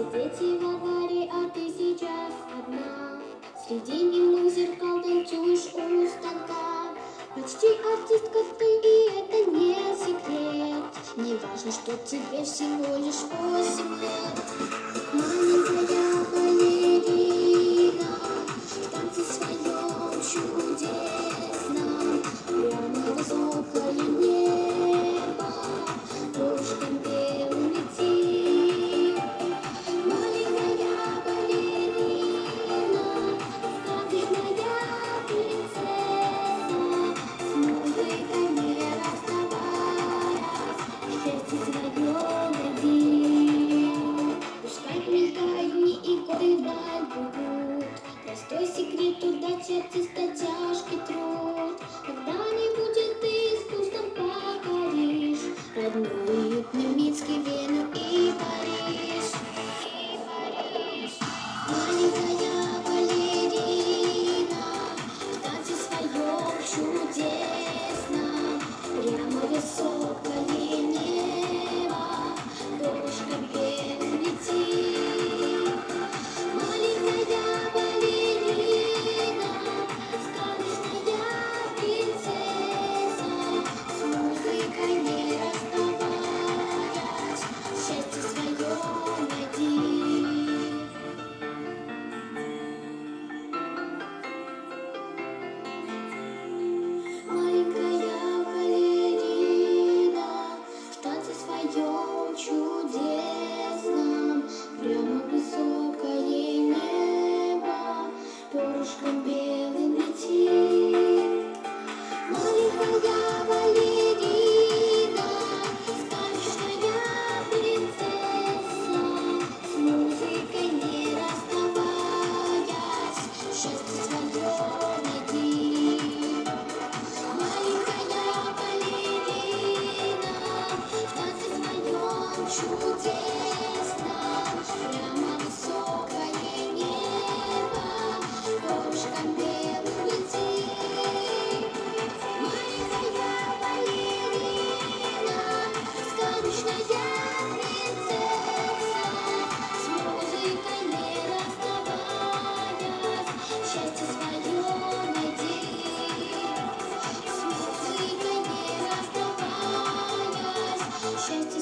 дети во дворе, а ты сейчас одна. Среди немых зеркал танцуешь у станка. Почти артистка ты, и это не секрет. Не важно, что тебе всего лишь восемь лет. и труда терпится тяжкий труд. Когда не будет ты с покоришь родную Немецкий Вену и Париж. Маленькая балерина в танце своем. счастье